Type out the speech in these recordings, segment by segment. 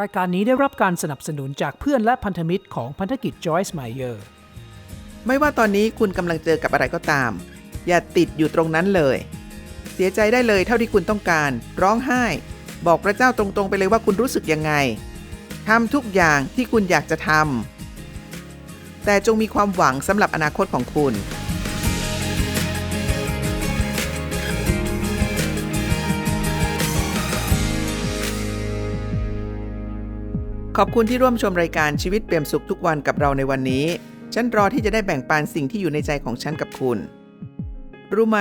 รายการนี้ได้รับการสนับสนุนจากเพื่อนและพันธมิตรของพันธกิจ Joyce Meyer ไม่ว่าตอนนี้คุณกำลังเจอกับอะไรก็ตาม อย่าติดอยู่ตรงนั้นเลย เสียใจได้เลยเท่าที่คุณต้องการ ร้องไห้ บอกพระเจ้าตรงๆไปเลยว่าคุณรู้สึกยังไงทำทุกอย่างที่คุณอยากจะทำแต่จงมีความหวังสำหรับอนาคตของคุณ ขอบคุณที่ร่วมชมรายการชีวิตเปี่ยมสุขทุกวันกับเราในวันนี้ ฉันรอที่จะได้แบ่งปันสิ่งที่อยู่ในใจของฉันกับคุณ รู้ไหม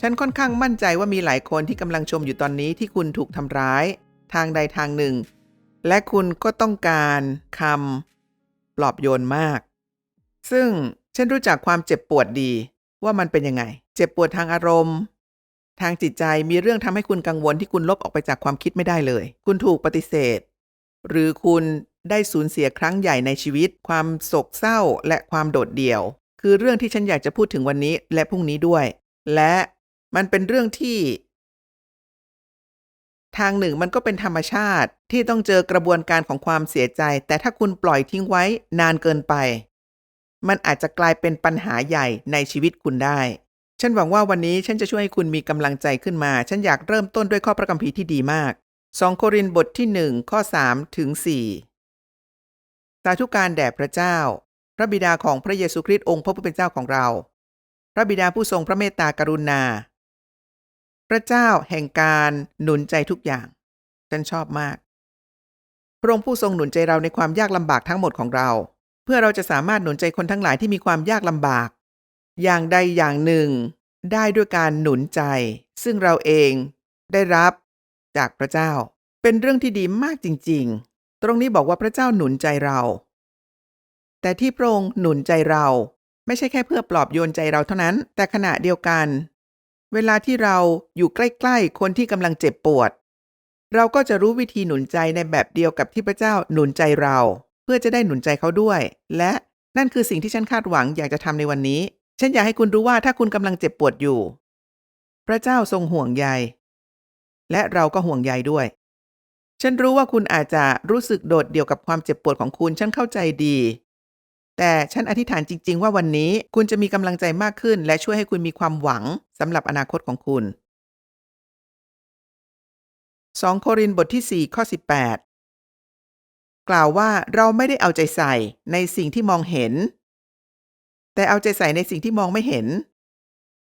ฉันค่อนข้างมั่นใจว่ามีหลายคนที่กำลังชมอยู่ตอนนี้ที่คุณถูกทำร้าย ทางใดทางหนึ่ง และคุณก็ต้องการคำปลอบโยนมาก ซึ่งฉันรู้จักความเจ็บปวดดีว่ามันเป็นยังไง เจ็บปวดทางอารมณ์ ทางจิตใจมีเรื่องทำให้คุณกังวลที่คุณลบออกไปจากความคิดไม่ได้เลย คุณถูกปฏิเสธ หรือคุณได้สูญเสียครั้งใหญ่ในชีวิต ความโศกเศร้าและความโดดเดี่ยว คือเรื่องที่ฉันอยากจะพูดถึงวันนี้และพรุ่งนี้ด้วย และมันเป็นเรื่องที่ ทางหนึ่งมันก็เป็นธรรมชาติที่ต้องเจอกระบวนการของความเสียใจ แต่ถ้าคุณปล่อยทิ้งไว้นานเกินไป มันอาจจะกลายเป็นปัญหาใหญ่ในชีวิตคุณได้ ฉันหวังว่าวันนี้ฉันจะช่วยให้คุณมีกำลังใจขึ้นมา ฉันอยากเริ่มต้นด้วยข้อพระคัมภีร์ที่ดีมาก 2 โครินธ์บทที่ 1 ข้อ 3 ถึง 4 สาธุการแด่พระเจ้า พระบิดาของพระเยซูคริสต์องค์พระผู้เป็นเจ้าของเรา พระบิดาผู้ทรงพระเมตตากรุณา พระเจ้าแห่งการหนุนใจทุกอย่าง ฉันชอบมาก พระองค์ผู้ทรงหนุนใจเราในความยากลำบากทั้งหมดของเรา เพื่อเราจะสามารถหนุนใจคนทั้งหลายที่มีความยากลำบาก อย่างใดอย่างหนึ่ง ได้ด้วยการหนุนใจ ซึ่งเราเองได้รับ จากพระเจ้า เป็นเรื่องที่ดีมากจริง ๆ ตรงนี้บอกว่าพระเจ้าหนุนใจเรา แต่ที่พระองค์หนุนใจเรา ไม่ใช่แค่เพื่อปลอบโยนใจเราเท่านั้น แต่ขณะเดียวกัน เวลาที่เราอยู่ใกล้ๆคนที่กำลังเจ็บปวด เราก็จะรู้วิธีหนุนใจในแบบเดียวกับที่พระเจ้าหนุนใจเรา เพื่อจะได้หนุนใจเขาด้วย และนั่นคือสิ่งที่ฉันคาดหวังอยากจะทำในวันนี้ ฉันอยากให้คุณรู้ว่าถ้าคุณกำลังเจ็บปวดอยู่ พระเจ้าทรงห่วงใย และเราก็ห่วงใยด้วย ฉันรู้ว่าคุณอาจจะรู้สึกโดดเดี่ยวกับความเจ็บปวดของคุณ ฉันเข้าใจดี แต่ฉันอธิษฐานจริง ๆ ว่าวันนี้คุณจะมีกำลังใจมากขึ้น และช่วยให้คุณมีความหวังสำหรับอนาคตของคุณ2โครินธ์บทที่ 4 ข้อ 18 กล่าวว่าเราไม่ได้เอาใจใส่ในสิ่งที่มองเห็น แต่เอาใจใส่ในสิ่งที่มองไม่เห็น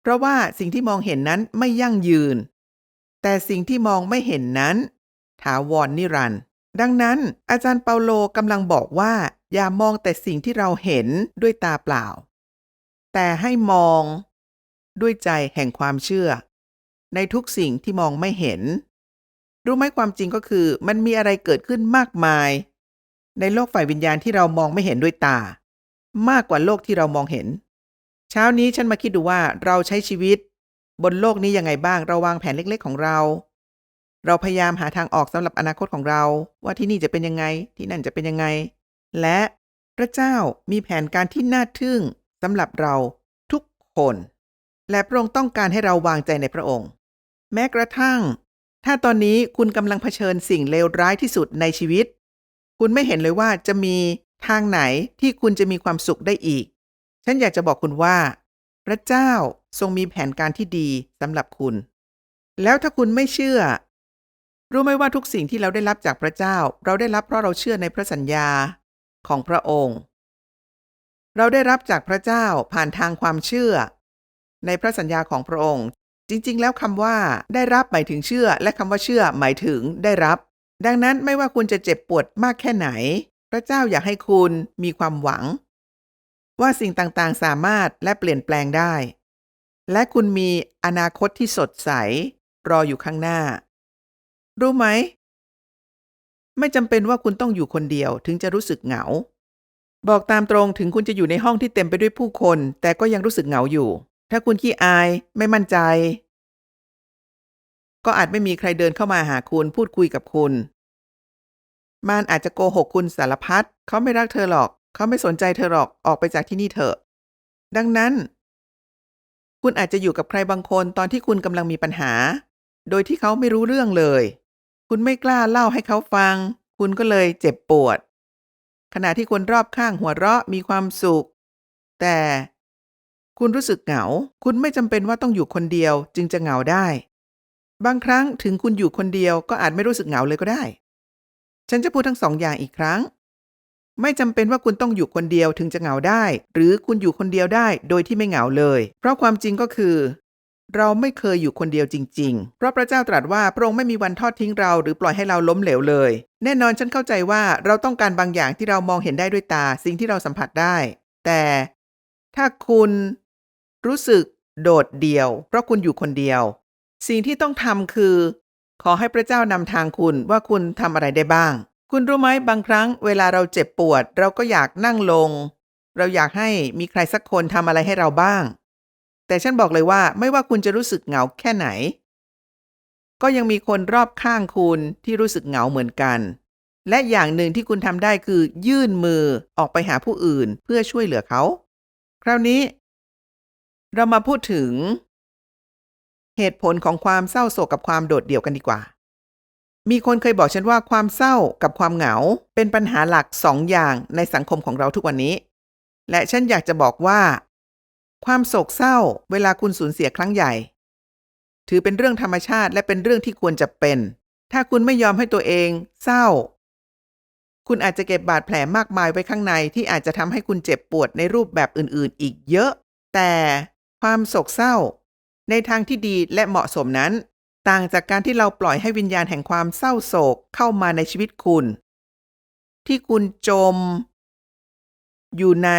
เพราะว่าสิ่งที่มองเห็นนั้นไม่ยั่งยืน แต่สิ่งที่มองไม่เห็นนั้น ถาวรนนิรันดร์ดังนั้น อาจารย์เปาโลกำลังบอกว่า อย่ามองแต่สิ่งที่เราเห็นด้วยตาเปล่า แต่ให้มองด้วยใจแห่งความเชื่อ ในทุกสิ่งที่มองไม่เห็น รู้ไหมความจริงก็คือ มันมีอะไรเกิดขึ้นมากมาย ในโลกฝ่ายวิญญาณที่เรามองไม่เห็นด้วยตา มากกว่าโลกที่เรามองเห็น เช้านี้ฉันมาคิดดูว่าเราใช้ชีวิต บนโลกนี้ยังไงบ้างเราวางแผนเล็ก ๆ ของเรา เราพยายามหาทางออกสำหรับอนาคตของเรา ว่าที่นี่จะเป็นยังไง ที่นั่นจะเป็นยังไง และพระเจ้ามีแผนการที่น่าทึ่งสำหรับเราทุกคน และพระองค์ต้องการให้เราวางใจในพระองค์ แม้กระทั่ง ถ้าตอนนี้คุณกำลังเผชิญสิ่งเลวร้ายที่สุดในชีวิต คุณไม่เห็นเลยว่าจะมีทางไหนที่คุณจะมีความสุขได้อีก ฉันอยากจะบอกคุณว่า พระเจ้าทรงมีแผนการที่ดีสำหรับคุณ แล้วถ้าคุณไม่เชื่อ รู้ไหมว่าทุกสิ่งที่เราได้รับจากพระเจ้า เราได้รับเพราะเราเชื่อในพระสัญญาของพระองค์ เราได้รับจากพระเจ้าผ่านทางความเชื่อ ในพระสัญญาของพระองค์ จริง ๆ แล้วคำว่าได้รับหมายถึงเชื่อ และคำว่าเชื่อหมายถึงได้รับ ดังนั้นไม่ว่าคุณจะเจ็บปวดมากแค่ไหน พระเจ้าอยากให้คุณมีความหวัง ว่าสิ่งต่างๆ สามารถและเปลี่ยนแปลงได้ และคุณมีอนาคตที่สดใส รออยู่ข้างหน้า รู้ไหม ไม่จำเป็นว่าคุณต้องอยู่คนเดียวถึงจะรู้สึกเหงา บอกตามตรงถึงคุณจะอยู่ในห้องที่เต็มไปด้วยผู้คน แต่ก็ยังรู้สึกเหงาอยู่ ถ้าคุณขี้อายไม่มั่นใจ ก็อาจไม่มีใครเดินเข้ามาหาคุณพูดคุยกับคุณมารอาจจะโกหกคุณสารพัดเขาไม่รักเธอหรอก เขาไม่สนใจเธอหรอกออกไปจากที่นี่เถอะ ดังนั้น คุณอาจจะอยู่กับใครบางคนตอนที่คุณกำลังมีปัญหา โดยที่เขาไม่รู้เรื่องเลย คุณไม่กล้าเล่าให้เขาฟัง คุณก็เลยเจ็บปวด ขณะที่คนรอบข้างหัวเราะมีความสุข แต่คุณรู้สึกเหงา คุณไม่จำเป็นว่าต้องอยู่คนเดียวจึงจะเหงาได้ บางครั้งถึงคุณอยู่คนเดียวก็อาจไม่รู้สึกเหงาเลยก็ได้ ฉันจะพูดทั้งสองอย่างอีกครั้ง ไม่จำเป็นว่าคุณต้องอยู่คนเดียวถึงจะเหงาได้ หรือคุณอยู่คนเดียวได้โดยที่ไม่เหงาเลย เพราะความจริงก็คือ เราไม่เคยอยู่คนเดียวจริง ๆ เพราะพระเจ้าตรัสว่าพระองค์ไม่มีวันทอดทิ้งเรา หรือปล่อยให้เราล้มเหลวเลย แน่นอนฉันเข้าใจว่าเราต้องการบางอย่างที่เรามองเห็นได้ด้วยตา สิ่งที่เราสัมผัสได้ แต่ถ้าคุณรู้สึกโดดเดี่ยว เพราะคุณอยู่คนเดียว สิ่งที่ต้องทำคือ ขอให้พระเจ้านำทางคุณว่าคุณทำอะไรได้บ้าง คุณรู้ไหมบางครั้งเวลาเราเจ็บปวด เราก็อยากนั่งลง เราอยากให้มีใครสักคนทำอะไรให้เราบ้าง แต่ฉันบอกเลยว่าไม่ว่าคุณจะรู้สึกเหงาแค่ไหน ก็ยังมีคนรอบข้างคุณที่รู้สึกเหงาเหมือนกัน และอย่างหนึ่งที่คุณทำได้คือ ยื่นมือออกไปหาผู้อื่นเพื่อช่วยเหลือเขา คราวนี้ เรามาพูดถึง เหตุผลของความเศร้าโศกกับความโดดเดี่ยวกันดีกว่า มีคนเคยบอกฉันว่าความเศร้ากับความเหงา เป็นปัญหาหลักสองอย่างในสังคมของเราทุกวันนี้ และฉันอยากจะบอกว่า ความโศกเศร้า เวลาคุณสูญเสียครั้งใหญ่ ถือเป็นเรื่องธรรมชาติและเป็นเรื่องที่ควรจะเป็น ถ้าคุณไม่ยอมให้ตัวเอง เศร้า คุณอาจจะเก็บบาดแผลมากมายไว้ข้างในที่อาจจะทำให้คุณเจ็บปวดในรูปแบบอื่น ๆ อีกเยอะ แต่ความโศกเศร้า ในทางที่ดีและเหมาะสมนั้น ต่างจากการที่เราปล่อยให้วิญญาณแห่งความเศร้าโศกเข้ามาในชีวิตคุณ ที่คุณจม อยู่ใน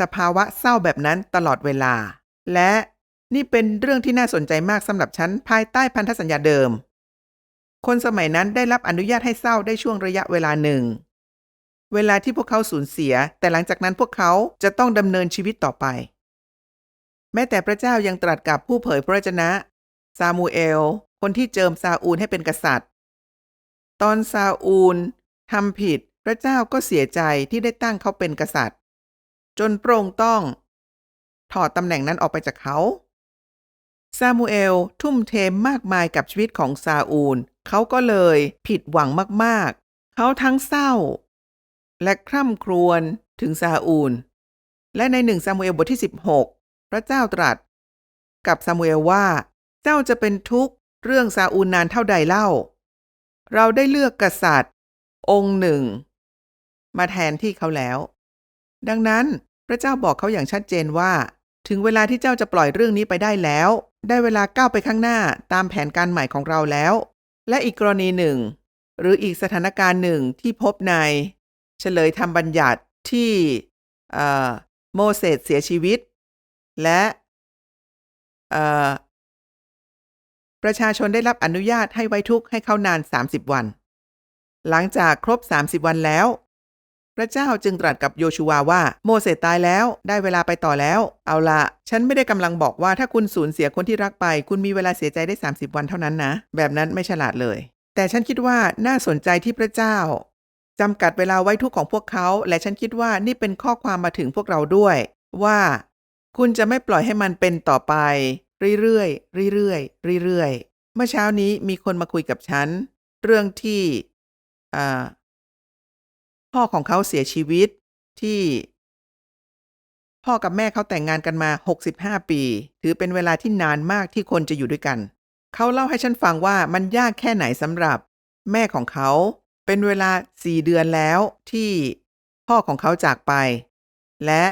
สภาวะเศร้าแบบนั้นตลอดเวลา และนี่เป็นเรื่องที่น่าสนใจมากสำหรับฉันภายใต้พันธสัญญาเดิม คนสมัยนั้นได้รับอนุญาตให้เศร้าได้ช่วงระยะเวลาหนึ่ง เวลาที่พวกเขาสูญเสีย แต่หลังจากนั้นพวกเขาจะต้องดำเนินชีวิตต่อไป แม้แต่พระเจ้ายังตรัสกับผู้เผยพระวจนะ ซามูเอล คนที่เจิมซาอูลให้เป็นกษัตริย์ ตอนซาอูลทำผิดพระเจ้าก็เสียใจที่ได้ตั้งเขาเป็นกษัตริย์ จนพระองค์ต้อง ถอดตำแหน่งนั้นออกไปจากเขา ซามูเอลทุ่มเทมากมายกับชีวิตของซาอูล เขาก็เลยผิดหวังมากๆ เขาทั้งเศร้า และคร่ำครวญถึงซาอูล และในหนึ่งซามูเอลบทที่ 16 พระเจ้าตรัส กับซามูเอลว่า เจ้าจะเป็นทุกข์เรื่องซาอูนานเท่าใดเล่า เราได้เลือกกษัตริย์ องค์หนึ่ง มาแทนที่เขาแล้ว ดังนั้นพระเจ้าบอกเขาอย่างชัดเจนว่า ถึงเวลาที่เจ้าจะปล่อยเรื่องนี้ไปได้แล้ว ได้เวลาก้าวไปข้างหน้าตามแผนการใหม่ของเราแล้ว และอีกกรณีหนึ่ง หรืออีกสถานการณ์หนึ่งที่พบในเฉลยธรรมบัญญัติที่โมเสสเสียชีวิต และ ประชาชนได้รับอนุญาตให้ไว้ทุกข์ให้เขานาน 30 วัน หลังจากครบ 30 วันแล้ว พระเจ้าจึงตรัสกับโยชูวาว่า โมเสสตายแล้ว ได้เวลาไปต่อแล้ว เอาละฉันไม่ได้กำลังบอกว่าถ้าคุณสูญเสียคนที่รักไป คุณมีเวลาเสียใจได้ 30 วันเท่านั้นนะ แบบนั้นไม่ฉลาดเลย แต่ฉันคิดว่าน่าสนใจที่พระเจ้าจำกัดเวลาไว้ทุกข์ของพวกเขา และฉันคิดว่านี่เป็นข้อความมาถึงพวกเราด้วย ว่า คุณจะไม่ปล่อยให้มันเป็นต่อไป เรื่อยๆเรื่อยๆเรื่อยๆเมื่อเช้านี้มีคนมาคุยกับฉัน เรื่องที่พ่อของเขาเสียชีวิตที่ พ่อกับแม่เขาแต่งงานกันมา 65 ปี ถือเป็นเวลาที่นานมากที่คนจะอยู่ด้วยกัน เขาเล่าให้ฉันฟังว่ามันยากแค่ไหนสำหรับ แม่ของเขาเป็นเวลา4เดือนแล้วที่พ่อของเขาจากไป และ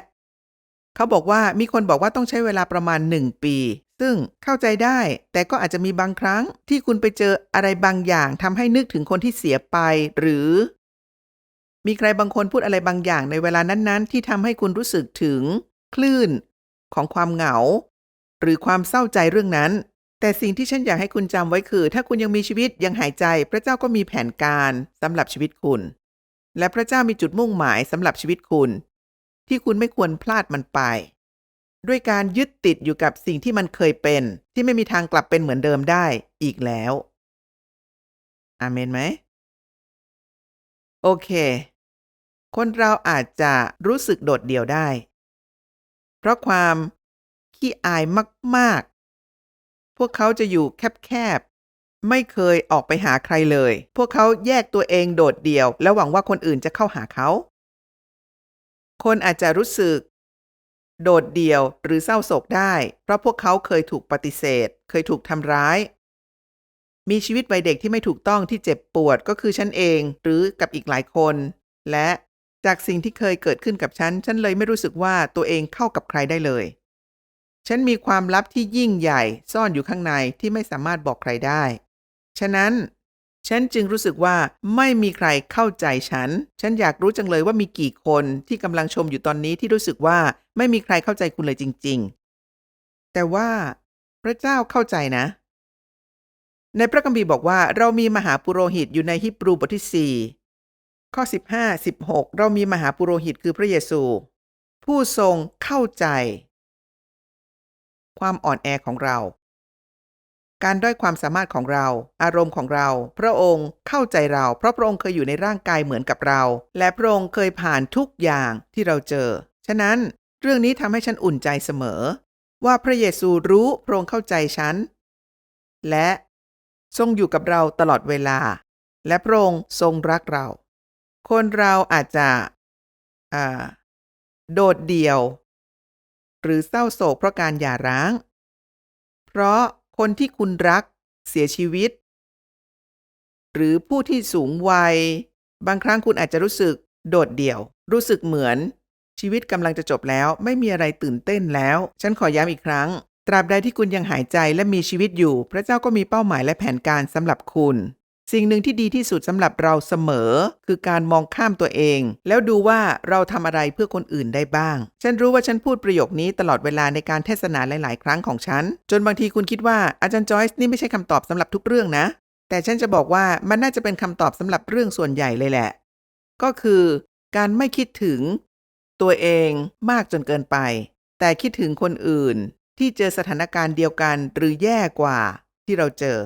เขาบอกว่ามีคนบอกว่าต้องใช้เวลาประมาณ1ปี ซึ่งเข้าใจได้ แต่ก็อาจจะมีบางครั้งที่คุณไปเจออะไรบางอย่างทำให้นึกถึงคนที่เสียไป หรือ มีใครบางคนพูดอะไรบางอย่างในเวลานั้นๆ ที่ทำให้คุณรู้สึกถึง คลื่น ของความเหงา หรือความเศร้าใจเรื่องนั้น แต่สิ่งที่ฉันอยากให้คุณจำไว้คือ ถ้าคุณยังมีชีวิตยังหายใจ พระเจ้าก็มีแผนการสำหรับชีวิตคุณ และพระเจ้ามีจุดมุ่งหมายสำหรับชีวิตคุณ ที่คุณไม่ควรพลาดมันไป ด้วยการยึดติดอยู่กับสิ่งที่มันเคยเป็น ที่ไม่มีทางกลับเป็นเหมือนเดิมได้อีกแล้วอาเมนไหมโอเค คนเราอาจจะรู้สึกโดดเดี่ยวได้ เพราะความขี้อายมาก ๆ พวกเขาจะอยู่แคบ ๆ ไม่เคยออกไปหาใครเลย พวกเขาแยกตัวเองโดดเดี่ยว และหวังว่าคนอื่นจะเข้าหาเขา คนอาจจะรู้สึก โดดเดี่ยวหรือเศร้าโศกได้ เพราะพวกเขาเคยถูกปฏิเสธ เคยถูกทำร้าย มีชีวิตวัยเด็กที่ไม่ถูกต้องที่เจ็บปวดก็คือฉันเองหรือกับอีกหลายคน และจากสิ่งที่เคยเกิดขึ้นกับฉัน ฉันเลยไม่รู้สึกว่าตัวเองเข้ากับใครได้เลย ฉันมีความลับที่ยิ่งใหญ่ซ่อนอยู่ข้างในที่ไม่สามารถบอกใครได้ ฉะนั้น ฉันจึงรู้สึกว่าไม่มีใครเข้าใจฉัน ฉันอยากรู้จังเลยว่ามีกี่คนที่กำลังชมอยู่ตอนนี้ที่รู้สึกว่าไม่มีใครเข้าใจคุณเลยจริง ๆ แต่ว่าพระเจ้าเข้าใจนะ ในพระคัมภีร์บอกว่า เรามีมหาปุโรหิตอยู่ในฮิบรูบทที่ 4 ข้อ 15 16 เรามีมหาปุโรหิตคือพระเยซู ผู้ทรงเข้าใจ ความอ่อนแอของเรา การด้อยความสามารถของเรา อารมณ์ของเรา พระองค์เข้าใจเรา เพราะพระองค์เคยอยู่ในร่างกายเหมือนกับเรา และพระองค์เคยผ่านทุกอย่างที่เราเจอ ฉะนั้นเรื่องนี้ทำให้ฉันอุ่นใจเสมอ ว่าพระเยซูรู้พระองค์เข้าใจฉัน และทรงอยู่กับเราตลอดเวลา และพระองค์ทรงรักเรา คนเราอาจจะโดดเดี่ยว หรือเศร้าโศกเพราะการหย่าร้าง เพราะ คนที่คุณรักเสียชีวิต หรือผู้ที่สูงวัย บางครั้งคุณอาจจะรู้สึกโดดเดี่ยว รู้สึกเหมือน ชีวิตกำลังจะจบแล้ว ไม่มีอะไรตื่นเต้นแล้ว ฉันขอย้ำอีกครั้ง ตราบใดที่คุณยังหายใจและมีชีวิตอยู่ พระเจ้าก็มีเป้าหมายและแผนการสำหรับคุณ สิ่งหนึ่งที่ดีที่สุดสำหรับเราเสมอ คือการมองข้ามตัวเอง แล้วดูว่าเราทำอะไรเพื่อคนอื่นได้บ้าง ฉันรู้ว่าฉันพูดประโยคนี้ตลอดเวลาในการเทศนาหลาย ๆ ครั้งของฉัน จนบางทีคุณคิดว่าอาจารย์จอยส์นี่ไม่ใช่คำตอบสำหรับทุกเรื่องนะ แต่ฉันจะบอกว่ามันน่าจะเป็นคำตอบสำหรับเรื่องส่วนใหญ่เลยแหละ ก็คือการไม่คิดถึง ตัวเองมากจนเกินไป แต่คิดถึงคนอื่นที่เจอสถานการณ์เดียวกันหรือแย่กว่าที่เราเจอ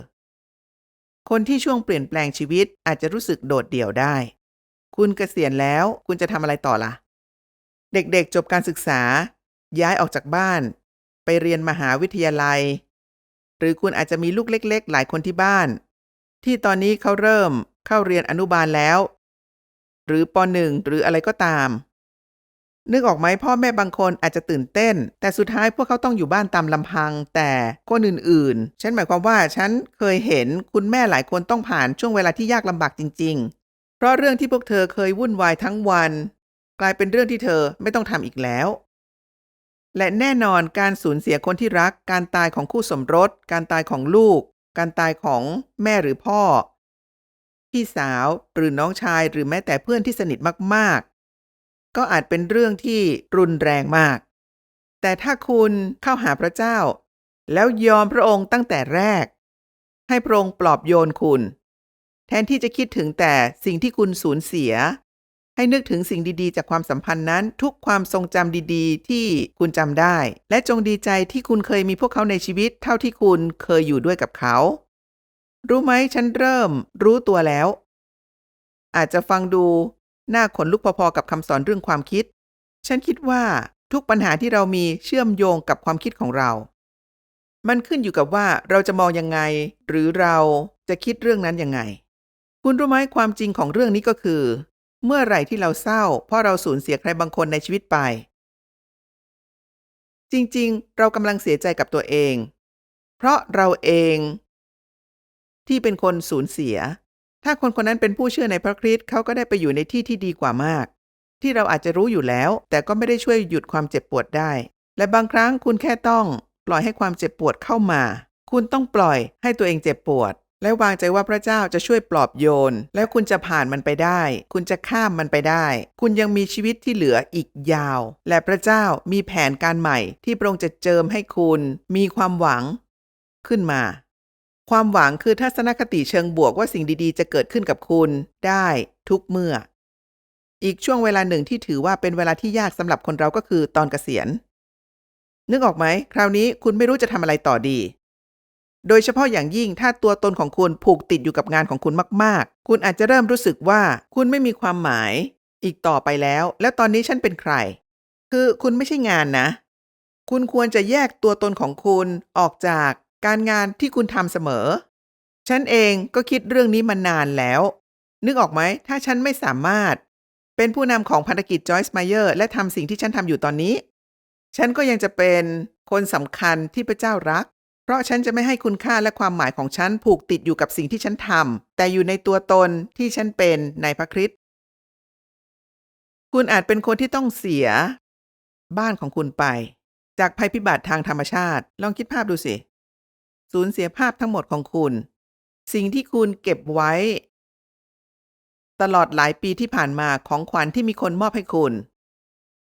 คนที่ช่วงเปลี่ยนแปลงชีวิตอาจจะรู้สึกโดดเดี่ยวได้ คุณเกษียณแล้วคุณจะทำอะไรต่อล่ะ เด็กๆจบการศึกษา ย้ายออกจากบ้าน ไปเรียนมหาวิทยาลัย หรือคุณอาจจะมีลูกเล็ก ๆ หลายคนที่บ้าน ที่ตอนนี้เขาเริ่มเข้าเรียนอนุบาลแล้ว หรือปหนึ่งหรืออะไรก็ตาม นึกออกไหมพ่อแม่บางคนอาจจะตื่นเต้น แต่สุดท้ายพวกเขาต้องอยู่บ้านตามลำพัง แต่คนอื่นๆ ฉันหมายความว่าฉันเคยเห็นคุณแม่หลายคนต้องผ่านช่วงเวลาที่ยากลำบากจริง ๆ เพราะเรื่องที่พวกเธอเคยวุ่นวายทั้งวัน กลายเป็นเรื่องที่เธอไม่ต้องทำอีกแล้ว และแน่นอนการสูญเสียคนที่รัก การตายของคู่สมรส การตายของลูก การตายของแม่หรือพ่อพี่สาวหรือน้องชายหรือแม้แต่เพื่อนที่สนิทมากๆ ก็อาจเป็นเรื่องที่รุนแรงมาก แต่ถ้าคุณเข้าหาพระเจ้า แล้วยอมพระองค์ตั้งแต่แรก ให้พระองค์ปลอบโยนคุณ แทนที่จะคิดถึงแต่สิ่งที่คุณสูญเสีย ให้นึกถึงสิ่งดีๆ จากความสัมพันธ์นั้น ทุกความทรงจำดีๆ ที่คุณจำได้ และจงดีใจที่คุณเคยมีพวกเขาในชีวิต เท่าที่คุณเคยอยู่ด้วยกับเขา รู้ไหมฉันเริ่มรู้ตัวแล้วอาจจะฟังดู หน่าขนลุกพอๆกับคำสอนเรื่องความคิด ฉันคิดว่าทุกปัญหาที่เรามีเชื่อมโยงกับความคิดของเรา มันขึ้นอยู่กับว่าเราจะมองยังไง หรือเราจะคิดเรื่องนั้นยังไง คุณรู้ไหมความจริงของเรื่องนี้ก็คือ เมื่อไหร่ที่เราเศร้า เพราะเราสูญเสียใครบางคนในชีวิตไป จริงๆ เรากำลังเสียใจกับตัวเอง เพราะเราเอง ที่เป็นคนสูญเสีย ถ้าคนคนนั้นเป็นผู้เชื่อในพระคริสต์เขาก็ได้ไปอยู่ในที่ที่ดีกว่ามาก ที่เราอาจจะรู้อยู่แล้ว แต่ก็ไม่ได้ช่วยหยุดความเจ็บปวดได้ และบางครั้งคุณแค่ต้อง ปล่อยให้ความเจ็บปวดเข้ามา คุณต้องปล่อยให้ตัวเองเจ็บปวด และวางใจว่าพระเจ้าจะช่วยปลอบโยน แล้วคุณจะผ่านมันไปได้ คุณจะข้ามมันไปได้ คุณยังมีชีวิตที่เหลืออีกยาว และพระเจ้ามีแผนการใหม่ ที่พระองค์จะเจิมให้คุณ มีความหวัง ขึ้นมา ความหวังคือทัศนคติเชิงบวกว่าสิ่งดีๆ จะเกิดขึ้นกับคุณ ได้ทุกเมื่อ อีกช่วงเวลาหนึ่งที่ถือว่าเป็นเวลาที่ยากสำหรับคนเราก็คือตอนเกษียณ นึกออกไหม คราวนี้คุณไม่รู้จะทำอะไรต่อดี โดยเฉพาะอย่างยิ่งถ้าตัวตนของคุณผูกติดอยู่กับงานของคุณมาก ๆ คุณอาจจะเริ่มรู้สึกว่าคุณไม่มีความหมาย อีกต่อไปแล้ว แล้วตอนนี้ฉันเป็นใคร คือคุณไม่ใช่งานนะ คุณควรจะแยกตัวตนของคุณออกจาก การงานที่คุณทำเสมอ ฉันเองก็คิดเรื่องนี้มานานแล้ว นึกออกไหม ถ้าฉันไม่สามารถ เป็นผู้นำของพันธกิจจอยส์ไมเยอร์และทำสิ่งที่ฉันทำอยู่ตอนนี้ ฉันก็ยังจะเป็นคนสำคัญที่พระเจ้ารัก เพราะฉันจะไม่ให้คุณค่าและความหมายของฉันผูกติดอยู่กับสิ่งที่ฉันทำแต่อยู่ในตัวตนที่ฉันเป็นในพระคริสต์คุณอาจเป็นคนที่ต้องเสีย บ้านของคุณไป จากภัยพิบัติทางธรรมชาติ ลองคิดภาพดูสิ สูญเสียภาพทั้งหมดของคุณ สิ่งที่คุณเก็บไว้ ตลอดหลายปีที่ผ่านมาของขวัญที่มีคนมอบให้คุณ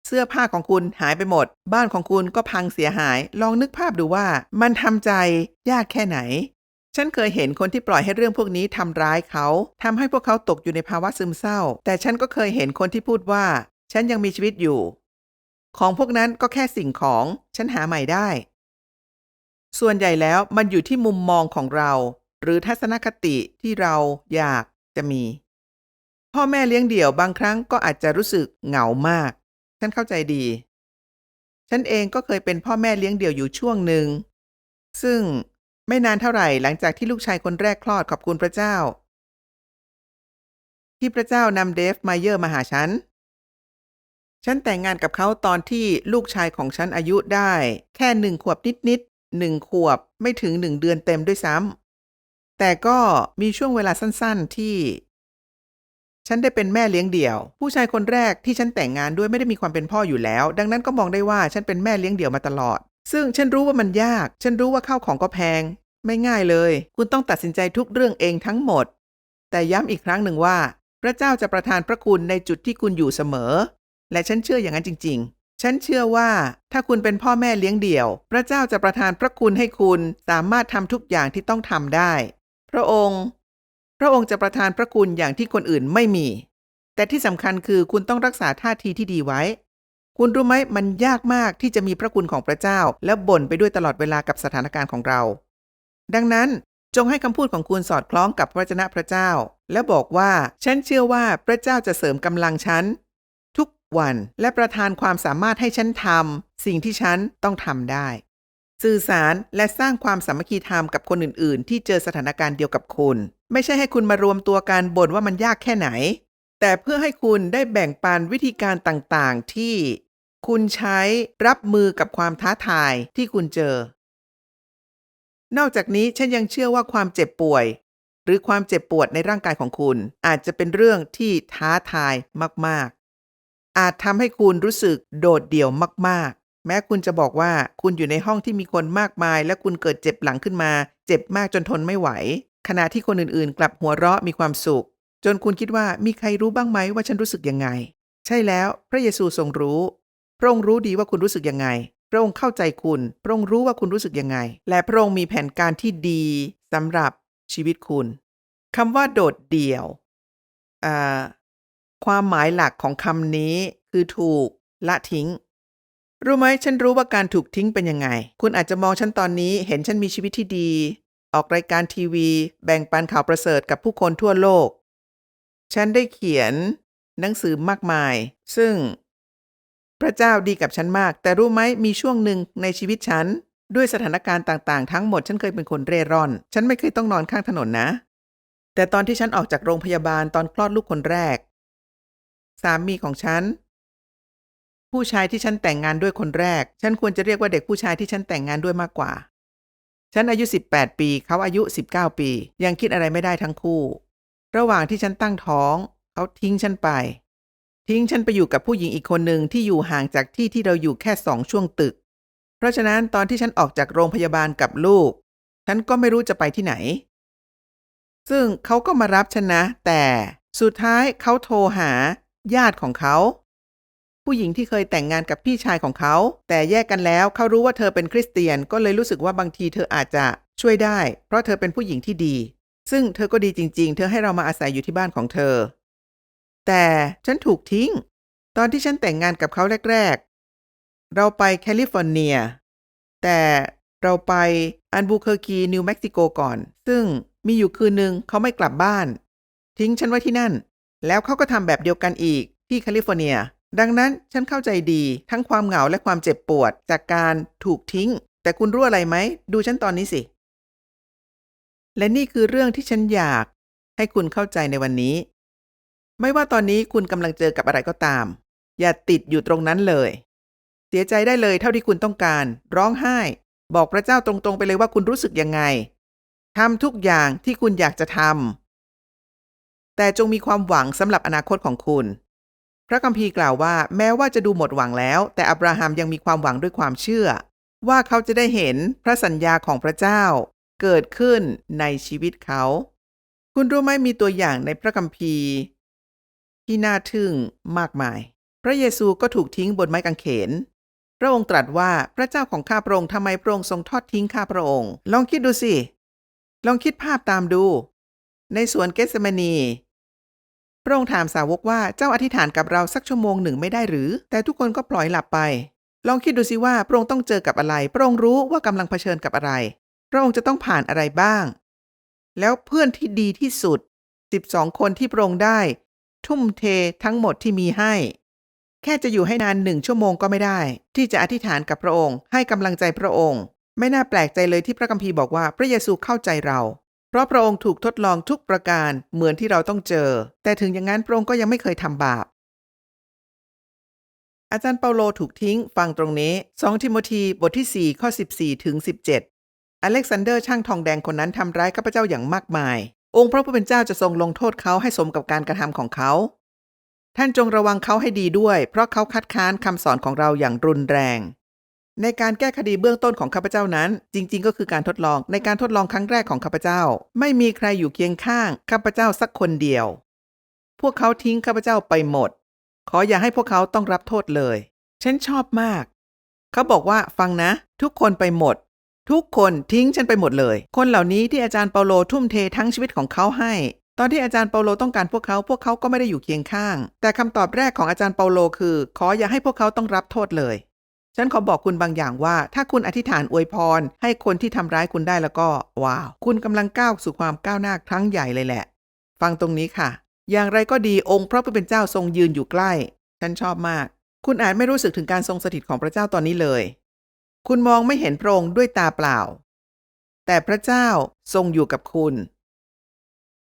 เสื้อผ้าของคุณหายไปหมด บ้านของคุณก็พังเสียหาย ลองนึกภาพดูว่ามันทำใจยากแค่ไหน ฉันเคยเห็นคนที่ปล่อยให้เรื่องพวกนี้ทำร้ายเขาทำให้พวกเขาตกอยู่ในภาวะซึมเศร้า แต่ฉันก็เคยเห็นคนที่พูดว่า ฉันยังมีชีวิตอยู่ของพวกนั้นก็แค่สิ่งของ ฉันหาใหม่ได้ ส่วนใหญ่แล้วมันอยู่ที่มุมมองของเรา หรือทัศนคติที่เราอยากจะมี พ่อแม่เลี้ยงเดี่ยวบางครั้งก็อาจจะรู้สึกเหงามาก ฉันเข้าใจดี ฉันเองก็เคยเป็นพ่อแม่เลี้ยงเดี่ยวอยู่ช่วงหนึ่ง ซึ่งไม่นานเท่าไหร่หลังจากที่ลูกชายคนแรกคลอดขอบคุณพระเจ้า ที่พระเจ้านำเดฟไมเยอร์มาหาฉัน ฉันแต่งงานกับเขาตอนที่ลูกชายของฉันอายุได้ แค่หนึ่งขวบนิด หนึ่งขวบไม่ถึงหนึ่งเดือนเต็มด้วยซ้ำแต่ก็มีช่วงเวลาสั้นๆที่ ฉันได้เป็นแม่เลี้ยงเดี่ยว ผู้ชายคนแรกที่ฉันแต่งงานด้วยไม่ได้มีความเป็นพ่ออยู่แล้ว ดังนั้นก็มองได้ว่าฉันเป็นแม่เลี้ยงเดี่ยวมาตลอด ซึ่งฉันรู้ว่ามันยาก ฉันรู้ว่าข้าวของก็แพง ไม่ง่ายเลย คุณต้องตัดสินใจทุกเรื่องเองทั้งหมด แต่ย้ำอีกครั้งหนึ่งว่า พระเจ้าจะประทานพระคุณในจุดที่คุณอยู่เสมอ และฉันเชื่ออย่างนั้นจริง ๆ ฉันเชื่อว่าถ้าคุณเป็นพ่อแม่เลี้ยงเดี่ยว พระเจ้าจะประทานพระคุณให้คุณสามารถทำทุกอย่างที่ต้องทำได้ พระองค์ พระองค์จะประทานพระคุณอย่างที่คนอื่นไม่มี แต่ที่สำคัญคือคุณต้องรักษาท่าทีที่ดีไว้ คุณรู้ไหมมันยากมากที่จะมีพระคุณของพระเจ้า และบ่นไปด้วยตลอดเวลากับสถานการณ์ของเรา ดังนั้นจงให้คำพูดของคุณสอดคล้องกับพระวจนะพระเจ้า และบอกว่า ฉันเชื่อว่าพระเจ้าจะเสริมกำลังฉัน วัน และประทานความสามารถให้ฉันทำสิ่งที่ฉันต้องทำได้ สื่อสารและสร้างความสามัคคีธรรมกับคนอื่น ๆ ที่เจอสถานการณ์เดียวกับคุณ ไม่ใช่ให้คุณมารวมตัวกันบ่นว่ามันยากแค่ไหน แต่เพื่อให้คุณได้แบ่งปันวิธีการต่าง ๆ ที่ คุณใช้รับมือกับความท้าทายที่คุณเจอ นอกจากนี้ฉันยังเชื่อว่าความเจ็บป่วยหรือความเจ็บปวดในร่างกายของคุณ อาจจะเป็นเรื่องที่ท้าทายมากๆ อาจทำให้คุณรู้สึกโดดเดี่ยวมากๆ แม้คุณจะบอกว่าคุณอยู่ในห้องที่มีคนมากมาย และคุณเกิดเจ็บหลังขึ้นมา เจ็บมากจนทนไม่ไหว ขณะที่คนอื่นๆ กลับหัวเราะมีความสุข จนคุณคิดว่ามีใครรู้บ้างไหมว่าฉันรู้สึกยังไง ใช่แล้ว พระเยซูทรงรู้ พระองค์รู้ดีว่าคุณรู้สึกยังไง พระองค์เข้าใจคุณ พระองค์รู้ว่าคุณรู้สึกยังไง และพระองค์มีแผนการที่ดีสำหรับชีวิตคุณคำว่าโดดเดี่ยวอ่า ความหมายหลักของคำนี้คือถูกละทิ้ง รู้ไหมฉันรู้ว่าการถูกทิ้งเป็นยังไง คุณอาจจะมองฉันตอนนี้เห็นฉันมีชีวิตที่ดี ออกรายการทีวี แบ่งปันข่าวประเสริฐกับผู้คนทั่วโลก ฉันได้เขียน หนังสือมากมาย ซึ่ง พระเจ้าดีกับฉันมาก แต่รู้ไหมมีช่วงหนึ่งในชีวิตฉัน ด้วยสถานการณ์ต่างๆ ทั้งหมดฉันเคยเป็นคนเร่ร่อน ฉันไม่เคยต้องนอนข้างถนนนะ แต่ตอนที่ฉันออกจากโรงพยาบาลตอนคลอดลูกคนแรก สามีของฉัน ผู้ชายที่ฉันแต่งงานด้วยคนแรก ฉันควรจะเรียกว่าเด็กผู้ชายที่ฉันแต่งงานด้วยมากกว่า ฉันอายุ 18 ปี เขาอายุ 19 ปี ยังคิดอะไรไม่ได้ทั้งคู่ ระหว่างที่ฉันตั้งท้อง เขาทิ้งฉันไป ทิ้งฉันไปอยู่กับผู้หญิงอีกคนหนึ่งที่อยู่ห่างจากที่ที่เราอยู่แค่สองช่วงตึก เพราะฉะนั้นตอนที่ฉันออกจากโรงพยาบาลกับลูก ฉันก็ไม่รู้จะไปที่ไหน ซึ่งเขาก็มารับฉันนะ แต่สุดท้ายเขาโทรหา ญาติของเขา ผู้หญิงที่เคยแต่งงานกับพี่ชายของเขา แต่แยกกันแล้วเขารู้ว่าเธอเป็นคริสเตียนก็เลยรู้สึกว่าบางทีเธออาจจะช่วยได้ เพราะเธอเป็นผู้หญิงที่ดี ซึ่งเธอก็ดีจริง ๆ เธอให้เรามาอาศัยอยู่ที่บ้านของเธอ แต่ฉันถูกทิ้ง ตอนที่ฉันแต่งงานกับเขาแรก ๆ เราไปแคลิฟอร์เนีย แต่เราไปอันบูเคอร์กีนิวเม็กซิโกก่อน ซึ่งมีอยู่คืนหนึ่งเขาไม่กลับบ้าน ทิ้งฉันไว้ที่นั่น แล้วเขาก็ทำแบบเดียวกันอีกที่แคลิฟอร์เนีย ดังนั้นฉันเข้าใจดีทั้งความเหงาและความเจ็บปวดจากการถูกทิ้ง แต่คุณรู้อะไรไหม ดูฉันตอนนี้สิ และนี่คือเรื่องที่ฉันอยาก ให้คุณเข้าใจในวันนี้ ไม่ว่าตอนนี้คุณกำลังเจอกับอะไรก็ตาม อย่าติดอยู่ตรงนั้นเลย เสียใจได้เลยเท่าที่คุณต้องการ ร้องไห้ บอกพระเจ้าตรงๆไปเลยว่าคุณรู้สึกยังไงทำทุกอย่างที่คุณอยากจะทำ แต่จงมีความหวังสำหรับอนาคตของคุณ พระคัมภีร์กล่าวว่า แม้ว่าจะดูหมดหวังแล้ว แต่อับราฮัมยังมีความหวังด้วยความเชื่อ ว่าเขาจะได้เห็นพระสัญญาของพระเจ้า เกิดขึ้นในชีวิตเขา คุณรู้ไหมมีตัวอย่างในพระคัมภีร์ ที่น่าทึ่งมากมาย พระเยซูก็ถูกทิ้งบนไม้กางเขนพระองค์ตรัสว่าพระเจ้าของข้าพระองค์ทำไมพระองค์ทรงทอดทิ้งข้าพระองค์ ลองคิดดูสิ ลองคิดภาพตามดู ในสวนเกสเมนี ระองค์ถามสาวกว่าเจ้าอธิษฐานกับเราสักชั่วโมงหนึ่งไม่ได้หรือ แต่ทุกคนก็ปล่อยหลับไป ลองคิดดูสิว่าพระองค์ต้องเจอกับอะไร พระองค์รู้ว่ากำลังเผชิญกับอะไร พระองค์จะต้องผ่านอะไรบ้าง แล้วเพื่อนที่ดีที่สุด 12 คนที่พระองค์ได้ ทุ่มเททั้งหมดที่มีให้ แค่จะอยู่ให้นานหนึ่งชั่วโมงก็ไม่ได้ ที่จะอธิษฐานกับพระองค์ ให้กำลังใจพระองค์ ไม่น่าแปลกใจเลยที่พระคัมภีร์บอกว่าพระเยซูเข้าใจเรา เพราะพระองค์ถูกทดลองทุกประการเหมือนที่เราต้องเจอ แต่ถึงอย่างนั้นพระองค์ก็ยังไม่เคยทำบาป อาจารย์เปาโลถูกทิ้งฟังตรงนี้ 2 ทิโมธีบทที่ 4 ข้อ 14 ถึง 17 อเล็กซานเดอร์ช่างทองแดงคนนั้นทำร้ายข้าพเจ้าอย่างมากมาย องค์พระผู้เป็นเจ้าจะทรงลงโทษเขาให้สมกับการกระทำของเขา ท่านจงระวังเขาให้ดีด้วย เพราะเขาคัดค้านคำสอนของเราอย่างรุนแรง ในการแก้คดีเบื้องต้นของข้าพเจ้านั้น จริง ๆ ก็คือการทดลองในการทดลองครั้งแรกของข้าพเจ้า ไม่มีใครอยู่เคียงข้างข้าพเจ้าสักคนเดียว พวกเขาทิ้งข้าพเจ้าไปหมด ขออย่าให้พวกเขาต้องรับโทษเลย ฉันชอบมาก เขาบอกว่าฟังนะ ทุกคนไปหมด ทุกคนทิ้งฉันไปหมดเลย คนเหล่านี้ที่อาจารย์เปาโลทุ่มเททั้งชีวิตของเขาให้ ตอนที่อาจารย์เปาโลต้องการพวกเขาพวกเขาก็ไม่ได้อยู่เคียงข้าง แต่คำตอบแรกของอาจารย์เปาโลคือ ขออย่าให้พวกเขาต้องรับโทษเลย ฉันขอบอกคุณบางอย่างว่า ถ้าคุณอธิษฐานอวยพร ให้คนที่ทำร้ายคุณได้แล้วก็ ว้าว คุณกำลังก้าวสู่ความก้าวหน้าครั้งใหญ่เลยแหละ ฟังตรงนี้ค่ะ อย่างไรก็ดีองค์พระผู้เป็นเจ้าทรงยืนอยู่ใกล้ ฉันชอบมาก คุณอาจไม่รู้สึกถึงการทรงสถิตของพระเจ้าตอนนี้เลย คุณมองไม่เห็นพระองค์ด้วยตาเปล่า แต่พระเจ้าทรงอยู่กับคุณ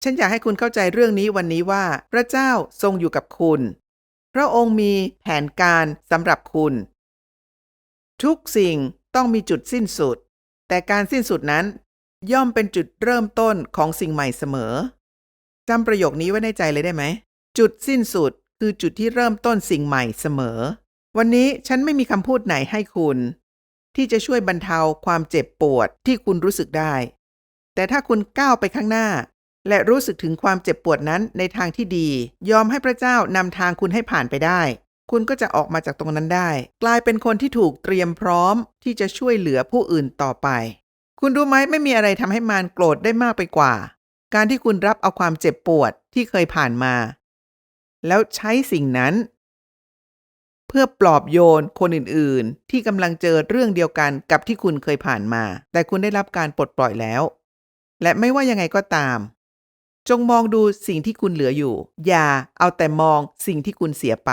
ฉันอยากให้คุณเข้าใจเรื่องนี้วันนี้ว่า พระเจ้าทรงอยู่กับคุณ พระองค์มีแผนการสำหรับคุณ ทุกสิ่งต้องมีจุดสิ้นสุด แต่การสิ้นสุดนั้น ย่อมเป็นจุดเริ่มต้นของสิ่งใหม่เสมอจำประโยคนี้ไว้ในใจเลยได้ไหม จุดสิ้นสุดคือจุดที่เริ่มต้นสิ่งใหม่เสมอ วันนี้ฉันไม่มีคำพูดไหนให้คุณ ที่จะช่วยบรรเทาความเจ็บปวดที่คุณรู้สึกได้ แต่ถ้าคุณก้าวไปข้างหน้า และรู้สึกถึงความเจ็บปวดนั้นในทางที่ดี ยอมให้พระเจ้านำทางคุณให้ผ่านไปได้ คุณก็จะออกมาจากตรงนั้นได้ กลายเป็นคนที่ถูกเตรียมพร้อมที่จะช่วยเหลือผู้อื่นต่อไป คุณรู้ไหมไม่มีอะไรทำให้มารโกรธได้มากไปกว่า การที่คุณรับเอาความเจ็บปวดที่เคยผ่านมา แล้วใช้สิ่งนั้น เพื่อปลอบโยนคนอื่นๆ ที่กำลังเจอเรื่องเดียวกันกับที่คุณเคยผ่านมา แต่คุณได้รับการปลดปล่อยแล้ว และไม่ว่ายังไงก็ตาม จงมองดูสิ่งที่คุณเหลืออยู่ อย่าเอาแต่มองสิ่งที่คุณเสียไป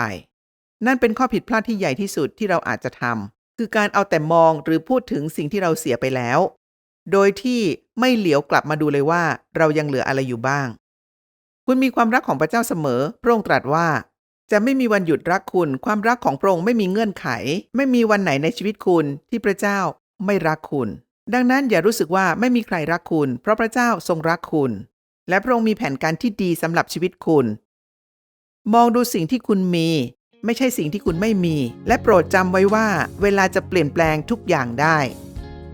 นั่นเป็นข้อผิดพลาดที่ใหญ่ที่สุดที่เราอาจจะทำคือการเอาแต่มองหรือพูดถึงสิ่งที่เราเสียไปแล้ว โดยที่ไม่เหลียวกลับมาดูเลยว่า เรายังเหลืออะไรอยู่บ้าง คุณมีความรักของพระเจ้าเสมอ พระองค์ตรัสว่า จะไม่มีวันหยุดรักคุณ ความรักของพระองค์ไม่มีเงื่อนไข ไม่มีวันไหนในชีวิตคุณที่พระเจ้าไม่รักคุณ ดังนั้นอย่ารู้สึกว่าไม่มีใครรักคุณ เพราะพระเจ้าทรงรักคุณ และพระองค์มีแผนการที่ดีสำหรับชีวิตคุณ มองดูสิ่งที่คุณมี ไม่ใช่สิ่งที่คุณไม่มี และโปรดจำไว้ว่า เวลาจะเปลี่ยนแปลงทุกอย่างได้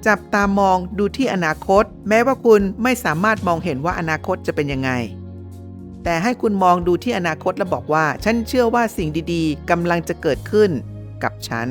จับตามองดูที่อนาคต แม้ว่าคุณไม่สามารถมองเห็นว่าอนาคตจะเป็นยังไง แต่ให้คุณมองดูที่อนาคตและบอกว่า ฉันเชื่อว่าสิ่งดีๆกำลังจะเกิดขึ้นกับฉัน